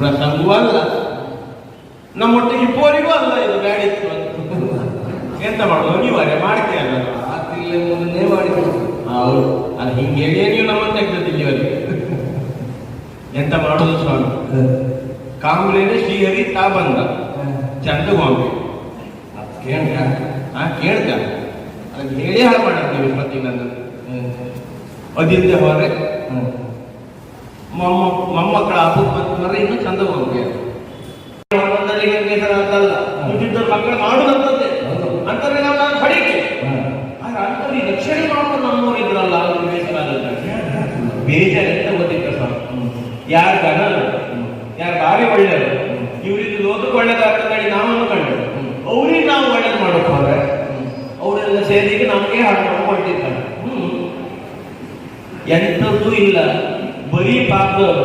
ಪ್ರಸಂಗವೂ ಅಲ್ಲ ನಮ್ಮೊಟ್ಟಿಗೆ ಇಬ್ಬರಿಗೂ ಅಲ್ಲ ಇದು ಬ್ಯಾಡಿತ್ತು ಅಂತ ಎಂತ ಮಾಡೋದು? ಅನಿವಾರ್ಯ ಮಾಡ್ತೀಯಲ್ಲ ರಾತ್ರಿಲೇ ಮೊನ್ನೆ ಮಾಡಿದ್ರು ಹೌದು. ಅದು ಹಿಂಗೆ ನೀವು ನಮ್ಮನ್ನು ತೆಗ್ದಿದ್ದೀವಿ ಅವರಿಗೆ ಎಂತ ಮಾಡೋದು ಸ್ವಾಮಿ? ಕಾಂಬ್ಲೇನೆ ಶ್ರೀಹರಿ ತಾ ಬಂದ. ಚಂದ ಗೊಂಬೆ ಕೇಳ್ಕ ಹಾ ಕೇಳ್ದ. ಅದಕ್ಕೆ ಹೇಳಿ ಹಾಳು ಮಾಡಿದ್ದೀವಿ ಮತ್ತೆ ನನ್ನ ಅದಿಲ್ಲದೆ ಹೋದ್ರೆ? ಮೊಮ್ಮ ಮೊಮ್ಮಕ್ಕಳ ಹಬ್ಬಕ್ಕೆ ಬಂದ್ರೆ ಇನ್ನೂ ಒಂದರಿಗೆ ಅಂತಲ್ಲ. ಮುಂದಿದ್ದ ಮಕ್ಕಳು ಮಾಡುದಂತದ್ದೇ. ಅಂತಂದ್ರೆ ನಾವು ನಾನು ಆದ್ರೆ ಅಂತಲ್ಲಿ ರಕ್ಷಣೆ ಮಾಡೋದು ನಮ್ಮವ್ರು ಇದ್ರಲ್ಲ ಅವ್ರು ಬೇಸರ ಬೇಜಾರ ಎಂತ ಗೊತ್ತಿತ್ತು ಸರ್ ಯಾರು ಗಣ ಯಾರು ಬಾವಿ ಒಳ್ಳೆಯದು ಇವರಿಗೆ ಲೋಕಕ್ಕೆ ಒಳ್ಳೇದಾಗ್ತದೆ ಹೇಳಿ ನಾವು ಕಂಡು ಅವ್ರಿಗೆ ನಾವು ಒಳ್ಳೇದು ಮಾಡೋಕೆ ಹೋದ್ರೆ ಅವರೆಲ್ಲ ಸೇರಿಗೆ ನಮಗೆ ಹಾಕೊಂಡು ಹೊರಟಿರ್ತಾರೆ ಹ್ಮ್. ಎಂಥದ್ದು ಇಲ್ಲ. ಬರೀ ಪಾಪದವರು.